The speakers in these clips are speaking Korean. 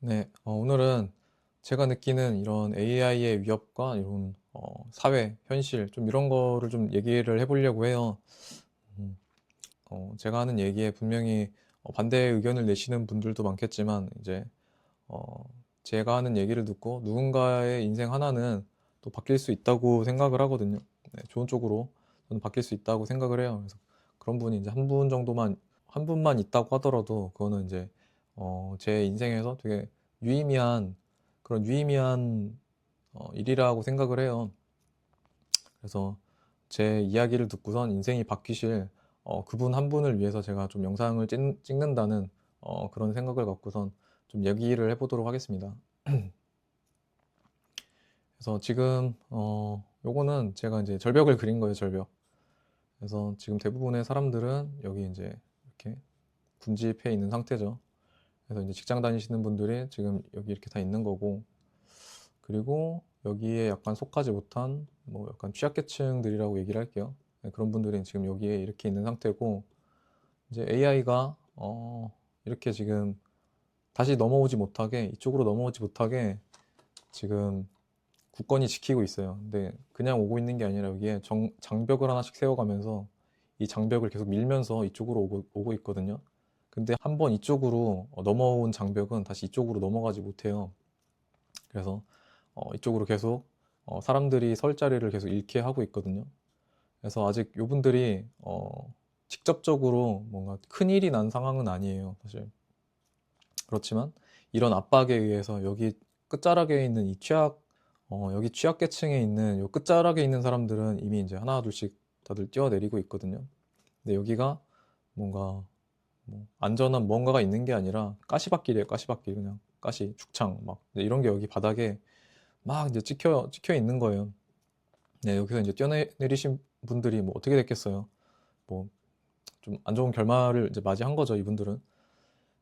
네, 어, 오늘은 제가 느끼는 이런 AI의 위협과 이런 어, 사회, 현실 좀 이런 거를 좀 얘기를 해보려고 해요. 음, 어, 제가 하는 얘기에 분명히 어, 반대 의견을 내시는 분들도 많겠지만 이제 어, 제가 하는 얘기를 듣고 누군가의 인생 하나는 또 바뀔 수 있다고 생각을 하거든요. 네, 좋은 쪽으로 저는 바뀔 수 있다고 생각을 해요. 그래서 그런 분이 이제 한 분 정도만 한 분만 있다고 하더라도 그거는 이제 어, 제 인생에서 되게 유의미한 그런 유의미한 어, 일이라고 생각을 해요. 그래서 제 이야기를 듣고선 인생이 바뀌실 어, 그분 한 분을 위해서 제가 좀 영상을 찍, 찍는다는 어, 그런 생각을 갖고선 좀 얘기를 해보도록 하겠습니다. 그래서 지금 어, 요거는 제가 이제 절벽을 그린 거예요, 절벽. 그래서 지금 대부분의 사람들은 여기 이제 이렇게 군집해 있는 상태죠. 그래서 이제 직장 다니시는 분들이 지금 여기 이렇게 다 있는 거고, 그리고 여기에 약간 속하지 못한 뭐 약간 취약계층들이라고 얘기를 할게요. 네, 그런 분들이 지금 여기에 이렇게 있는 상태고, 이제 AI가 어, 이렇게 지금 다시 넘어오지 못하게, 이쪽으로 넘어오지 못하게 지금 굳건히 지키고 있어요. 근데 그냥 오고 있는 게 아니라 여기에 정- 장벽을 하나씩 세워가면서 이 장벽을 계속 밀면서 이쪽으로 오고, 오고 있거든요. 근데 한번 이쪽으로 어, 넘어온 장벽은 다시 이쪽으로 넘어가지 못해요. 그래서 어, 이쪽으로 계속 어, 사람들이 설 자리를 계속 잃게 하고 있거든요. 그래서 아직 요분들이 어, 직접적으로 뭔가 큰 일이 난 상황은 아니에요, 사실. 그렇지만 이런 압박에 의해서 여기 끝자락에 있는 이 취약, 어, 여기 취약계층에 있는 요 끝자락에 있는 사람들은 이미 이제 하나 둘씩 다들 뛰어내리고 있거든요. 근데 여기가 뭔가 뭐 안전한 뭔가가 있는 게 아니라 가시밭길이에요, 가시밭길 그냥 가시, 죽창 막 이제 이런 게 여기 바닥에 막 이제 찍혀 찍혀 있는 거예요. 네, 여기서 이제 뛰어내리신 분들이 뭐 어떻게 됐겠어요? 뭐 좀 안 좋은 결말을 이제 맞이한 거죠, 이분들은.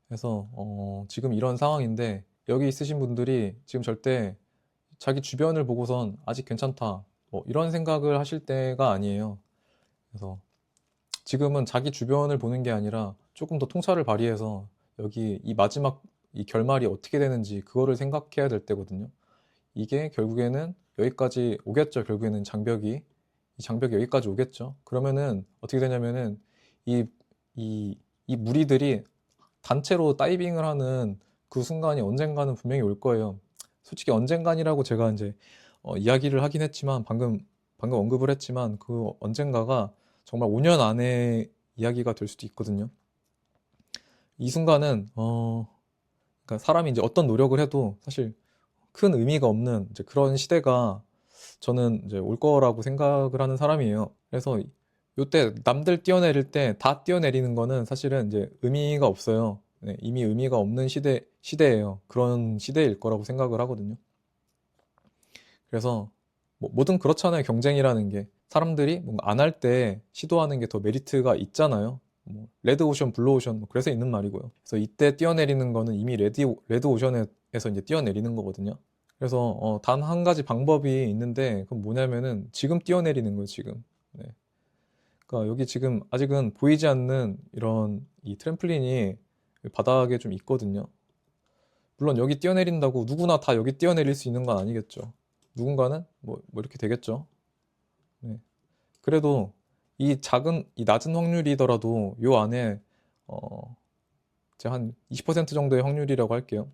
그래서 어, 지금 이런 상황인데 여기 있으신 분들이 지금 절대 자기 주변을 보고선 아직 괜찮다. 뭐 이런 생각을 하실 때가 아니에요. 그래서 지금은 자기 주변을 보는 게 아니라 조금 더 통찰을 발휘해서 여기 이 마지막 이 결말이 어떻게 되는지 그거를 생각해야 될 때거든요. 이게 결국에는 여기까지 오겠죠. 결국에는 장벽이 이 장벽이 여기까지 오겠죠. 그러면은 어떻게 되냐면은 이, 이, 이 무리들이 단체로 다이빙을 하는 그 순간이 언젠가는 분명히 올 거예요. 솔직히 언젠간이라고 제가 이제 어, 이야기를 하긴 했지만 방금 방금 언급을 했지만 그 언젠가가 정말 5년 안에 이야기가 될 수도 있거든요. 이 순간은 어 그러니까 사람이 이제 어떤 노력을 해도 사실 큰 의미가 없는 이제 그런 시대가 저는 이제 올 거라고 생각을 하는 사람이에요. 그래서 요때 남들 뛰어내릴 때 다 뛰어내리는 거는 사실은 이제 의미가 없어요. 네, 이미 의미가 없는 시대 시대예요. 그런 시대일 거라고 생각을 하거든요. 그래서 뭐 뭐든 그렇잖아요. 경쟁이라는 게 사람들이 뭔가 안 할 때 시도하는 게 더 메리트가 있잖아요. 뭐 레드 오션, 블루 오션 뭐 그래서 있는 말이고요. 그래서 이때 뛰어내리는 거는 이미 레드 오- 레드 오션에서 이제 뛰어내리는 거거든요. 그래서 어, 단 한 가지 방법이 있는데 그건 뭐냐면은 지금 뛰어내리는 거예요. 지금. 네. 그러니까 여기 지금 아직은 보이지 않는 이런 이 트램플린이 바닥에 좀 있거든요. 물론 여기 뛰어내린다고 누구나 다 여기 뛰어내릴 수 있는 건 아니겠죠. 누군가는 뭐, 뭐 이렇게 되겠죠. 네. 그래도 이 작은, 이 낮은 확률이더라도 요 안에, 어, 제가 한 20% 정도의 확률이라고 할게요.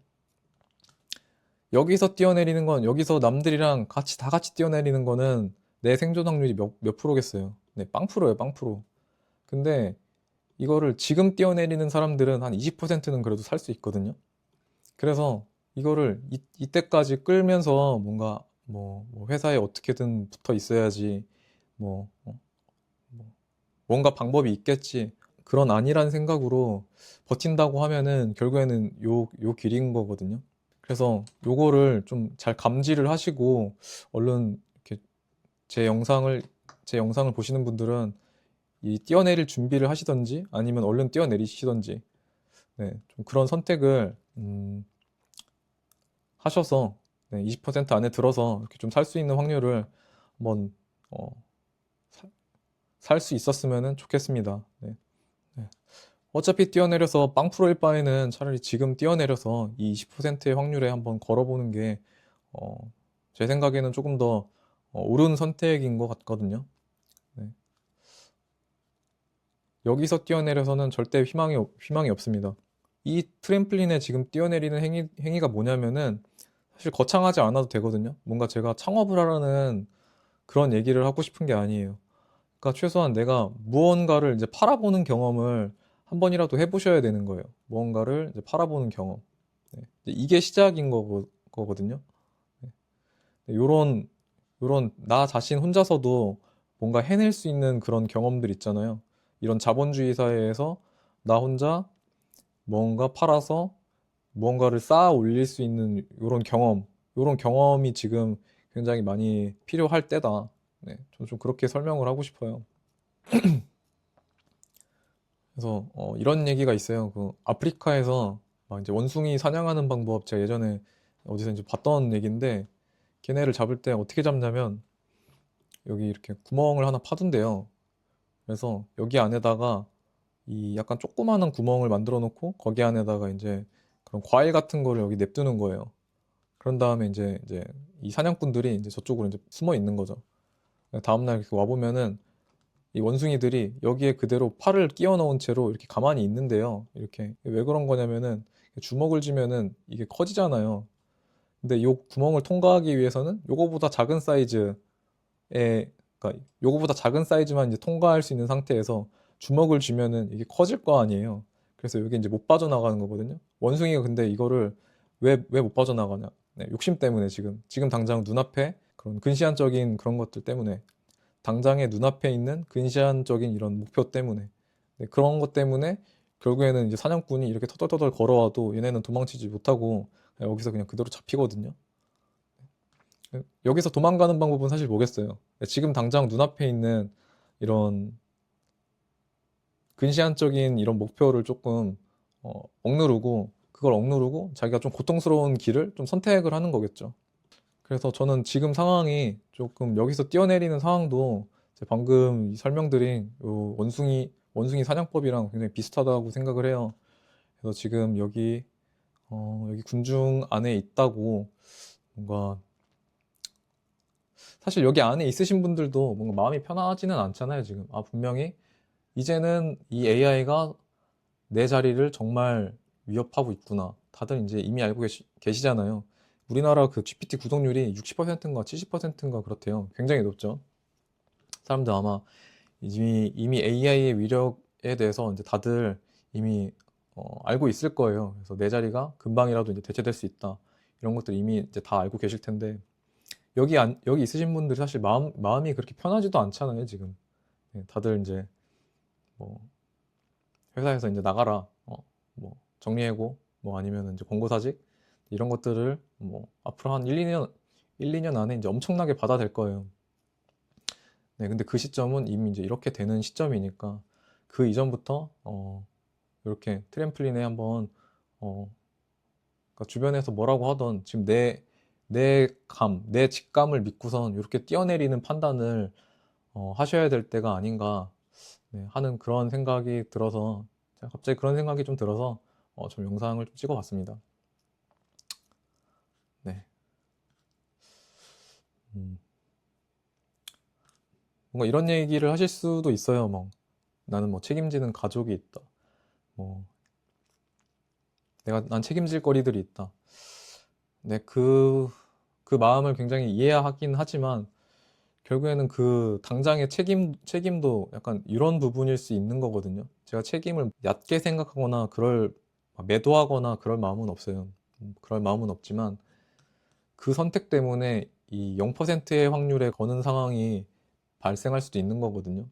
여기서 뛰어내리는 건, 여기서 남들이랑 같이, 다 같이 뛰어내리는 거는 내 생존 확률이 몇, 몇 프로겠어요. 네, 빵 프로예요, 빵 프로. 근데 이거를 지금 뛰어내리는 사람들은 한 20%는 그래도 살 수 있거든요. 그래서 이거를 이, 이때까지 끌면서 뭔가 뭐, 뭐 회사에 어떻게든 붙어 있어야지 뭐, 어, 뭐 뭔가 방법이 있겠지 그런 아니란 생각으로 버틴다고 하면은 결국에는 요, 요 길인 거거든요. 그래서 요거를 좀 잘 감지를 하시고 얼른 이렇게 제 영상을 제 영상을 보시는 분들은 이 뛰어내릴 준비를 하시던지 아니면 얼른 뛰어내리시던지 네, 좀 그런 선택을 음, 하셔서 20% 안에 들어서 이렇게 좀 살 수 있는 확률을 한번 어, 살 수 있었으면 좋겠습니다. 네. 네. 어차피 뛰어내려서 빵 프로일 바에는 차라리 지금 뛰어내려서 이 20%의 확률에 한번 걸어보는 게, 어, 제 생각에는 조금 더 어, 옳은 선택인 것 같거든요. 네. 여기서 뛰어내려서는 절대 희망이, 없- 희망이 없습니다. 이 트램플린에 지금 뛰어내리는 행위, 행위가 뭐냐면은 사실 거창하지 않아도 되거든요. 뭔가 제가 창업을 하라는 그런 얘기를 하고 싶은 게 아니에요. 그러니까 최소한 내가 무언가를 이제 팔아보는 경험을 한 번이라도 해보셔야 되는 거예요. 무언가를 이제 팔아보는 경험. 네. 이게 시작인 거, 거거든요. 네. 요런, 요런 나 자신 혼자서도 뭔가 해낼 수 있는 그런 경험들 있잖아요. 이런 자본주의 사회에서 나 혼자 뭔가 팔아서 무언가를 쌓아 올릴 수 있는 이런 경험, 이런 경험이 지금 굉장히 많이 필요할 때다. 네, 저는 좀 그렇게 설명을 하고 싶어요. 그래서 어, 이런 얘기가 있어요. 그 아프리카에서 막 이제 원숭이 사냥하는 방법 제가 예전에 어디서 이제 봤던 얘기인데 걔네를 잡을 때 어떻게 잡냐면 여기 이렇게 구멍을 하나 파둔대요. 그래서 여기 안에다가 이 약간 조그마한 구멍을 만들어 놓고 거기 안에다가 이제 그런 과일 같은 거를 여기 냅두는 거예요. 그런 다음에 이제 이제 이 사냥꾼들이 이제 저쪽으로 이제 숨어 있는 거죠. 다음날 이렇게 와 보면은 이 원숭이들이 여기에 그대로 팔을 끼워 넣은 채로 이렇게 가만히 있는데요. 이렇게 왜 그런 거냐면은 주먹을 쥐면은 이게 커지잖아요. 근데 요 구멍을 통과하기 위해서는 요거보다 작은 사이즈의 그러니까 요거보다 작은 사이즈만 이제 통과할 수 있는 상태에서 주먹을 쥐면은 이게 커질 거 아니에요. 그래서 여기 이제 못 빠져나가는 거거든요. 원숭이가 근데 이거를 왜, 왜 못 빠져나가냐. 네, 욕심 때문에 지금. 지금 당장 눈앞에 그런 근시안적인 그런 것들 때문에. 당장의 눈앞에 있는 근시안적인 이런 목표 때문에. 네, 그런 것 때문에 결국에는 이제 사냥꾼이 이렇게 터덜터덜 걸어와도 얘네는 도망치지 못하고 그냥 여기서 그냥 그대로 잡히거든요. 네, 여기서 도망가는 방법은 사실 뭐겠어요? 네, 지금 당장 눈앞에 있는 이런 근시안적인 이런 목표를 조금 어, 억누르고 그걸 억누르고 자기가 좀 고통스러운 길을 좀 선택을 하는 거겠죠. 그래서 저는 지금 상황이 조금 여기서 뛰어내리는 상황도 제 방금 이 설명드린 요 원숭이 원숭이 사냥법이랑 굉장히 비슷하다고 생각을 해요. 그래서 지금 여기 어, 여기 군중 안에 있다고 뭔가 사실 여기 안에 있으신 분들도 뭔가 마음이 편하지는 않잖아요, 지금. 아, 분명히 이제는 이 AI가 내 자리를 정말 위협하고 있구나. 다들 이제 이미 알고 계시, 계시잖아요. 우리나라 그 GPT 구독률이 60%인가 70%인가 그렇대요. 굉장히 높죠. 사람들 아마 이미, 이미 AI의 위력에 대해서 이제 다들 이미 어, 알고 있을 거예요. 그래서 내 자리가 금방이라도 이제 대체될 수 있다. 이런 것들 이미 이제 다 알고 계실 텐데 여기 안, 여기 있으신 분들이 사실 마음, 마음이 그렇게 편하지도 않잖아요, 지금. 네, 다들 이제 뭐 회사에서 이제 나가라, 어, 뭐 정리해고, 뭐 아니면 이제 권고사직 이런 것들을 뭐 앞으로 한 1, 2년 1, 2년 안에 이제 엄청나게 받아댈 거예요. 네, 근데 그 시점은 이미 이제 이렇게 되는 시점이니까 그 이전부터 어, 이렇게 트램플린에 한번 어, 그러니까 주변에서 뭐라고 하던 지금 내 내 감, 내 직감을 믿고선 이렇게 뛰어내리는 판단을 어, 하셔야 될 때가 아닌가 네, 하는 그런 생각이 들어서 갑자기 그런 생각이 좀 들어서 어, 좀 영상을 좀 찍어봤습니다. 네. 음, 뭔가 이런 얘기를 하실 수도 있어요. 뭐 나는 뭐 책임지는 가족이 있다. 뭐 내가 난 책임질 거리들이 있다. 네, 그, 그 마음을 굉장히 이해하긴 하지만 결국에는 그 당장의 책임, 책임도 약간 이런 부분일 수 있는 거거든요. 제가 책임을 얕게 생각하거나 그럴, 매도하거나 그럴 마음은 없어요. 음, 그럴 마음은 없지만 그 선택 때문에 이 0%의 확률에 거는 상황이 발생할 수도 있는 거거든요.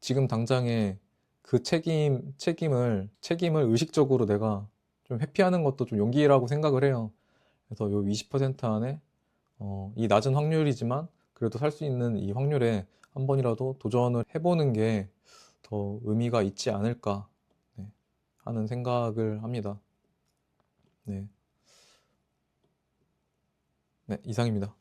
지금 당장에 그 책임, 책임을, 책임을 의식적으로 내가 좀 회피하는 것도 좀 용기라고 생각을 해요. 그래서 요 20% 안에, 어, 이 낮은 확률이지만 그래도 살 수 있는 이 확률에 한 번이라도 도전을 해보는 게 더 의미가 있지 않을까 네, 하는 생각을 합니다. 네. 네, 이상입니다.